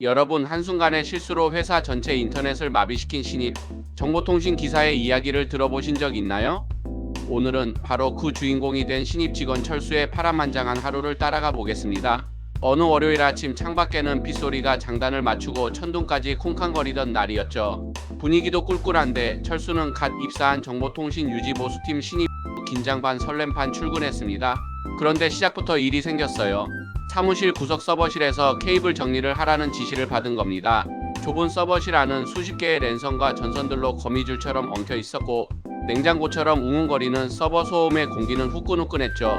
여러분 한순간의 실수로 회사 전체 인터넷을 마비시킨 신입 정보통신 기사의 이야기를 들어보신 적 있나요? 오늘은 바로 그 주인공이 된 신입 직원 철수의 파란만장한 하루를 따라가 보겠습니다. 어느 월요일 아침 창밖에는 빗소리가 장단을 맞추고 천둥까지 쿵쾅거리던 날이었죠. 분위기도 꿀꿀한데 철수는 갓 입사한 정보통신 유지보수팀 신입 긴장 반 설렘 반 출근했습니다. 그런데 시작부터 일이 생겼어요. 사무실 구석 서버실에서 케이블 정리를 하라는 지시를 받은 겁니다. 좁은 서버실 안은 수십 개의 랜선과 전선들로 거미줄처럼 엉켜 있었고 냉장고처럼 웅웅거리는 서버 소음의 공기는 후끈후끈했죠.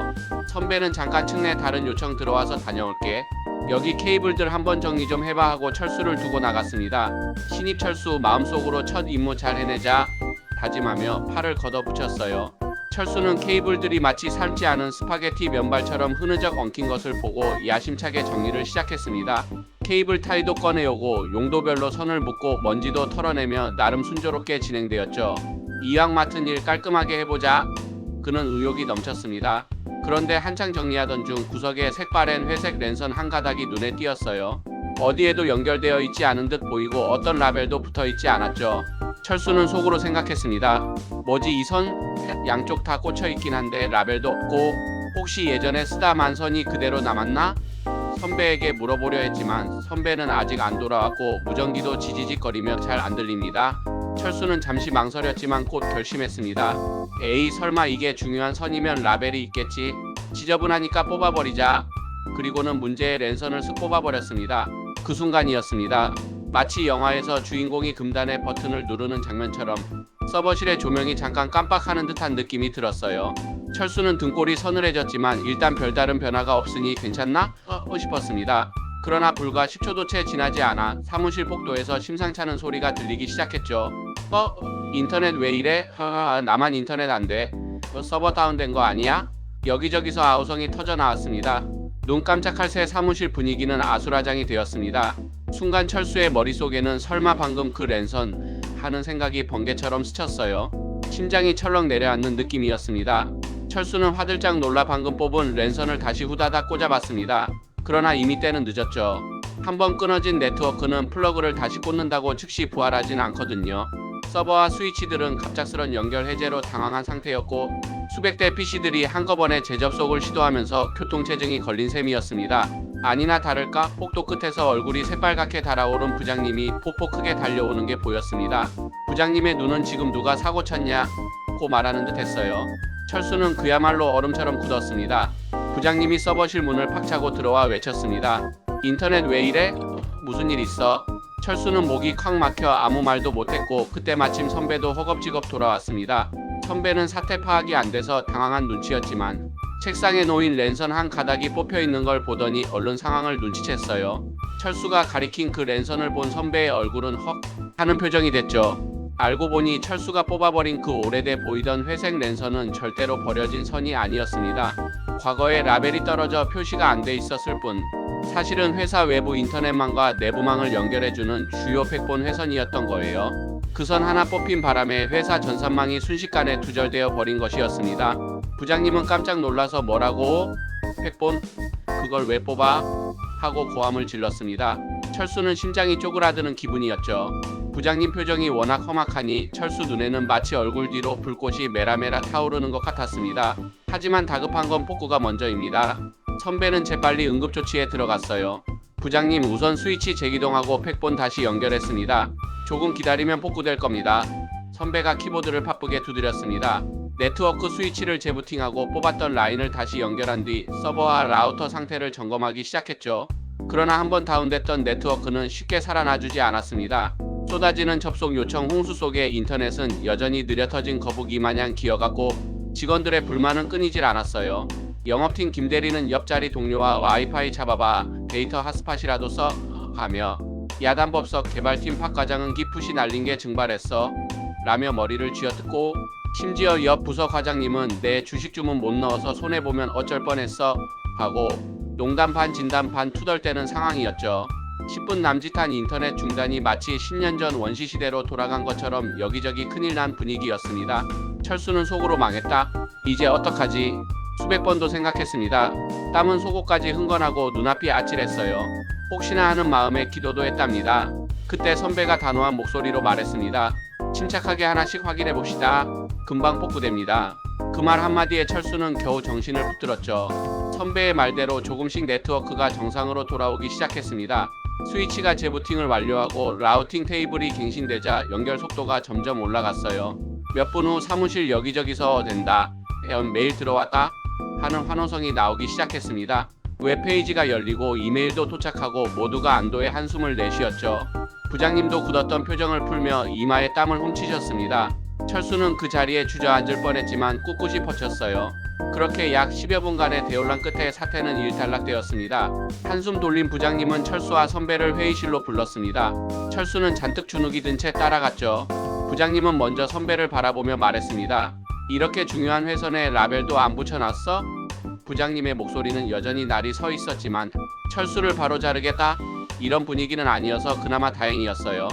선배는 잠깐 측내 다른 요청 들어와서 다녀올게. 여기 케이블들 한번 정리 좀 해봐 하고 철수를 두고 나갔습니다. 신입 철수 마음속으로 첫 임무 잘 해내자 다짐하며 팔을 걷어붙였어요. 철수는 케이블들이 마치 삶지 않은 스파게티 면발처럼 흐느적 엉킨 것을 보고 야심차게 정리를 시작했습니다. 케이블 타이도 꺼내오고 용도별로 선을 묶고 먼지도 털어내며 나름 순조롭게 진행되었죠. 이왕 맡은 일 깔끔하게 해보자. 그는 의욕이 넘쳤습니다. 그런데 한창 정리하던 중 구석에 색바랜 회색 랜선 한 가닥이 눈에 띄었어요. 어디에도 연결되어 있지 않은 듯 보이고 어떤 라벨도 붙어 있지 않았죠. 철수는 속으로 생각했습니다. 뭐지 이 선? 양쪽 다 꽂혀 있긴 한데 라벨도 없고 혹시 예전에 쓰다 만 선이 그대로 남았나? 선배에게 물어보려 했지만 선배는 아직 안 돌아왔고 무전기도 지지직거리며 잘 안 들립니다. 철수는 잠시 망설였지만 곧 결심했습니다. 에이 설마 이게 중요한 선이면 라벨이 있겠지. 지저분하니까 뽑아버리자. 그리고는 문제의 랜선을 쓱 뽑아버렸습니다. 그 순간이었습니다. 마치 영화에서 주인공이 금단의 버튼을 누르는 장면처럼 서버실의 조명이 잠깐 깜빡하는 듯한 느낌이 들었어요. 철수는 등골이 서늘해졌지만 일단 별다른 변화가 없으니 괜찮나? 어, 싶었습니다. 그러나 불과 10초도 채 지나지 않아 사무실 복도에서 심상찮은 소리가 들리기 시작했죠. 어? 인터넷 왜 이래? 하하, 나만 인터넷 안 돼. 너 서버 다운된 거 아니야? 여기저기서 아우성이 터져 나왔습니다. 눈 깜짝할 새 사무실 분위기는 아수라장이 되었습니다. 순간 철수의 머릿속에는 설마 방금 그 랜선 하는 생각이 번개처럼 스쳤어요. 심장이 철렁 내려앉는 느낌이었습니다. 철수는 화들짝 놀라 방금 뽑은 랜선을 다시 후다닥 꽂아봤습니다. 그러나 이미 때는 늦었죠. 한번 끊어진 네트워크는 플러그를 다시 꽂는다고 즉시 부활하진 않거든요. 서버와 스위치들은 갑작스런 연결 해제로 당황한 상태였고 수백 대 PC들이 한꺼번에 재접속을 시도하면서 교통체증이 걸린 셈이었습니다. 아니나 다를까 복도 끝에서 얼굴이 새빨갛게 달아오른 부장님이 폭포 크게 달려오는 게 보였습니다. 부장님의 눈은 지금 누가 사고 쳤냐 고 말하는 듯 했어요. 철수는 그야말로 얼음처럼 굳었습니다. 부장님이 서버실 문을 팍 차고 들어와 외쳤습니다. 인터넷 왜 이래? 무슨 일 있어? 철수는 목이 콱 막혀 아무 말도 못했고 그때 마침 선배도 허겁지겁 돌아왔습니다. 선배는 사태 파악이 안 돼서 당황한 눈치였지만 책상에 놓인 랜선 한 가닥이 뽑혀 있는 걸 보더니 얼른 상황을 눈치챘어요. 철수가 가리킨 그 랜선을 본 선배의 얼굴은 헉 하는 표정이 됐죠. 알고 보니 철수가 뽑아버린 그 오래돼 보이던 회색 랜선은 절대로 버려진 선이 아니었습니다. 과거에 라벨이 떨어져 표시가 안 돼 있었을 뿐 사실은 회사 외부 인터넷망과 내부망을 연결해주는 주요 백본 회선이었던 거예요. 그 선 하나 뽑힌 바람에 회사 전산망이 순식간에 두절되어 버린 것이었습니다. 부장님은 깜짝 놀라서 뭐라고? 백본? 그걸 왜 뽑아? 하고 고함을 질렀습니다. 철수는 심장이 쪼그라드는 기분이었죠. 부장님 표정이 워낙 험악하니 철수 눈에는 마치 얼굴 뒤로 불꽃이 메라메라 타오르는 것 같았습니다. 하지만 다급한 건 폭구가 먼저입니다. 선배는 재빨리 응급조치에 들어갔어요. 부장님 우선 스위치 재기동하고 팩본 다시 연결했습니다. 조금 기다리면 복구될 겁니다. 선배가 키보드를 바쁘게 두드렸습니다. 네트워크 스위치를 재부팅하고 뽑았던 라인을 다시 연결한 뒤 서버와 라우터 상태를 점검하기 시작했죠. 그러나 한번 다운됐던 네트워크는 쉽게 살아나주지 않았습니다. 쏟아지는 접속 요청 홍수 속의 인터넷은 여전히 느려 터진 거북이 마냥 기어갔고 직원들의 불만은 끊이질 않았어요. 영업팀 김대리는 옆자리 동료와 와이파이 잡아봐 데이터 핫스팟이라도 써 하며 야단법석 개발팀 박 과장은 기푸시 날린 게 증발했어 라며 머리를 쥐어뜯고 심지어 옆 부서 과장님은 내 주식 주문 못 넣어서 손해 보면 어쩔 뻔했어 하고 농담 반 진담 반 투덜대는 상황이었죠. 10분 남짓한 인터넷 중단이 마치 10년 전 원시 시대로 돌아간 것처럼 여기저기 큰일 난 분위기였습니다. 철수는 속으로 망했다. 이제 어떡하지? 수백 번도 생각했습니다. 땀은 속옷까지 흥건하고 눈앞이 아찔했어요. 혹시나 하는 마음에 기도도 했답니다. 그때 선배가 단호한 목소리로 말했습니다. 침착하게 하나씩 확인해 봅시다. 금방 복구됩니다. 그 말 한마디에 철수는 겨우 정신을 붙들었죠. 선배의 말대로 조금씩 네트워크가 정상으로 돌아오기 시작했습니다. 스위치가 재부팅을 완료하고 라우팅 테이블이 갱신되자 연결 속도가 점점 올라갔어요. 몇 분 후 사무실 여기저기서 된다. 메일 들어왔다. 하는 환호성이 나오기 시작했습니다. 웹페이지가 열리고 이메일도 도착하고 모두가 안도의 한숨을 내쉬었죠. 부장님도 굳었던 표정을 풀며 이마에 땀을 훔치셨습니다. 철수는 그 자리에 주저앉을 뻔했지만 꿋꿋이 버텼어요. 그렇게 약 10여 분간의 대혼란 끝에 사태는 일단락되었습니다. 한숨 돌린 부장님은 철수와 선배를 회의실로 불렀습니다. 철수는 잔뜩 주눅이 든 채 따라갔죠. 부장님은 먼저 선배를 바라보며 말했습니다. 이렇게 중요한 회선에 라벨도 안 붙여놨어? 부장님의 목소리는 여전히 날이 서 있었지만 철수를 바로 자르겠다? 이런 분위기는 아니어서 그나마 다행이었어요.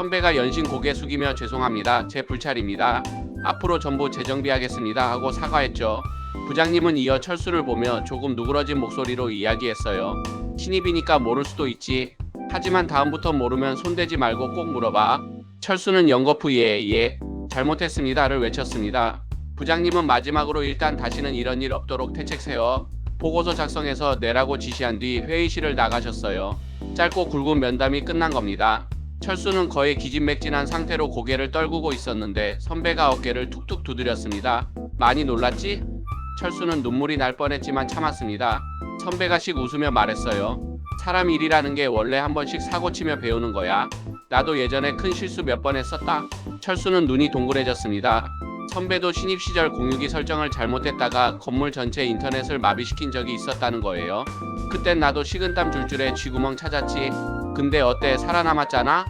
선배가 연신 고개 숙이며 죄송합니다. 제 불찰입니다. 앞으로 전부 재정비하겠습니다. 하고 사과했죠. 부장님은 이어 철수를 보며 조금 누그러진 목소리로 이야기했어요. 신입이니까 모를 수도 있지. 하지만 다음부터 모르면 손대지 말고 꼭 물어봐. 철수는 연거푸 예, 예. 잘못했습니다를 외쳤습니다. 부장님은 마지막으로 일단 다시는 이런 일 없도록 대책 세워 보고서 작성해서 내라고 지시한 뒤 회의실을 나가셨어요. 짧고 굵은 면담이 끝난 겁니다. 철수는 거의 기진맥진한 상태로 고개를 떨구고 있었는데 선배가 어깨를 툭툭 두드렸습니다. 많이 놀랐지? 철수는 눈물이 날 뻔했지만 참았습니다. 선배가 씩 웃으며 말했어요. 사람 일이라는 게 원래 한 번씩 사고 치며 배우는 거야. 나도 예전에 큰 실수 몇 번 했었다. 철수는 눈이 동그래졌습니다. 선배도 신입 시절 공유기 설정을 잘못했다가 건물 전체 인터넷을 마비시킨 적이 있었다는 거예요. 그땐 나도 식은땀 줄줄에 쥐구멍 찾았지. 근데 어때 살아남았잖아?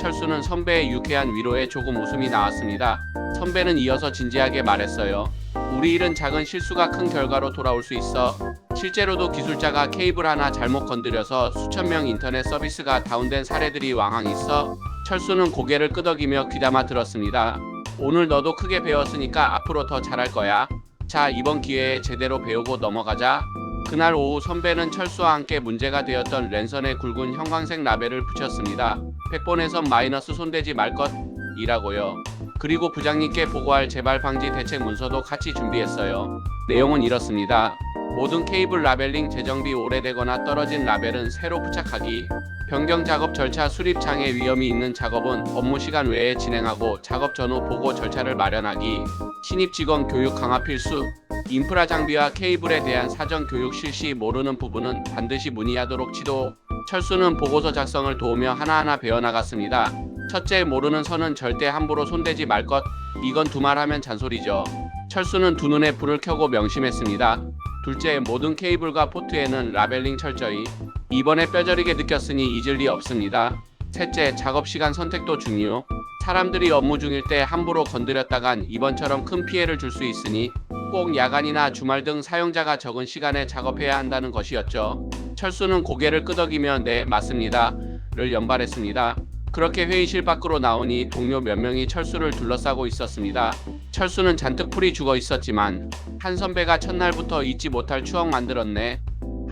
철수는 선배의 유쾌한 위로에 조금 웃음이 나왔습니다. 선배는 이어서 진지하게 말했어요. 우리 일은 작은 실수가 큰 결과로 돌아올 수 있어. 실제로도 기술자가 케이블 하나 잘못 건드려서 수천 명 인터넷 서비스가 다운된 사례들이 왕왕 있어. 철수는 고개를 끄덕이며 귀담아 들었습니다. 오늘 너도 크게 배웠으니까 앞으로 더 잘할 거야. 자, 이번 기회에 제대로 배우고 넘어가자. 그날 오후 선배는 철수와 함께 문제가 되었던 랜선의 굵은 형광색 라벨을 붙였습니다. 100번에선 마이너스 손대지 말 것이라고요. 그리고 부장님께 보고할 재발 방지 대책 문서도 같이 준비했어요. 내용은 이렇습니다. 모든 케이블 라벨링 재정비 오래되거나 떨어진 라벨은 새로 부착하기. 변경 작업 절차 수립 장애 위험이 있는 작업은 업무 시간 외에 진행하고 작업 전후 보고 절차를 마련하기. 신입 직원 교육 강화 필수. 인프라 장비와 케이블에 대한 사전 교육 실시 모르는 부분은 반드시 문의하도록 지도. 철수는 보고서 작성을 도우며 하나하나 배워나갔습니다. 첫째 모르는 선은 절대 함부로 손대지 말 것. 이건 두말하면 잔소리죠. 철수는 두 눈에 불을 켜고 명심했습니다. 둘째 모든 케이블과 포트에는 라벨링 철저히. 이번에 뼈저리게 느꼈으니 잊을 리 없습니다. 셋째 작업 시간 선택도 중요. 사람들이 업무 중일 때 함부로 건드렸다간 이번처럼 큰 피해를 줄 수 있으니 꼭 야간이나 주말 등 사용자가 적은 시간에 작업해야 한다는 것이었죠. 철수는 고개를 끄덕이며 네 맞습니다 를 연발했습니다. 그렇게 회의실 밖으로 나오니 동료 몇 명이 철수를 둘러싸고 있었습니다. 철수는 잔뜩 풀이 죽어 있었지만 한 선배가 첫날부터 잊지 못할 추억 만들었네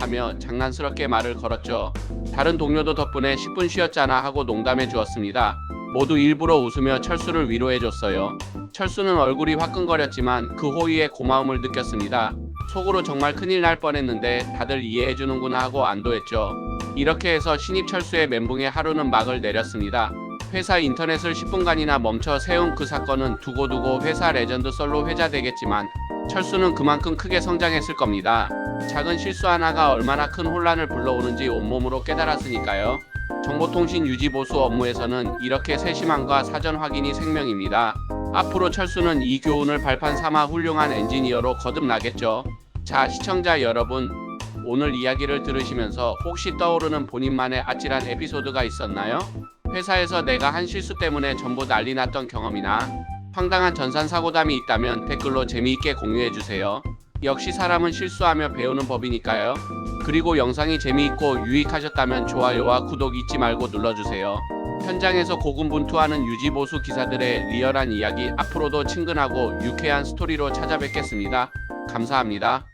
하며 장난스럽게 말을 걸었죠. 다른 동료도 덕분에 10분 쉬었잖아 하고 농담해 주었습니다. 모두 일부러 웃으며 철수를 위로해 줬어요. 철수는 얼굴이 화끈거렸지만 그 호의에 고마움을 느꼈습니다. 속으로 정말 큰일 날 뻔했는데 다들 이해해 주는구나 하고 안도했죠. 이렇게 해서 신입 철수의 멘붕에 하루는 막을 내렸습니다. 회사 인터넷을 10분간이나 멈춰 세운 그 사건은 두고두고 회사 레전드 썰로 회자 되겠지만 철수는 그만큼 크게 성장했을 겁니다. 작은 실수 하나가 얼마나 큰 혼란을 불러오는지 온몸으로 깨달았으니까요. 정보통신 유지 보수 업무에서는 이렇게 세심함과 사전 확인이 생명입니다. 앞으로 철수는 이 교훈을 발판 삼아 훌륭한 엔지니어로 거듭나겠죠. 자, 시청자 여러분, 오늘 이야기를 들으시면서 혹시 떠오르는 본인만의 아찔한 에피소드가 있었나요? 회사에서 내가 한 실수 때문에 전부 난리 났던 경험이나 황당한 전산 사고담이 있다면 댓글로 재미있게 공유해 주세요. 역시 사람은 실수하며 배우는 법이니까요. 그리고 영상이 재미있고 유익하셨다면 좋아요와 구독 잊지 말고 눌러주세요. 현장에서 고군분투하는 유지보수 기사들의 리얼한 이야기 앞으로도 친근하고 유쾌한 스토리로 찾아뵙겠습니다. 감사합니다.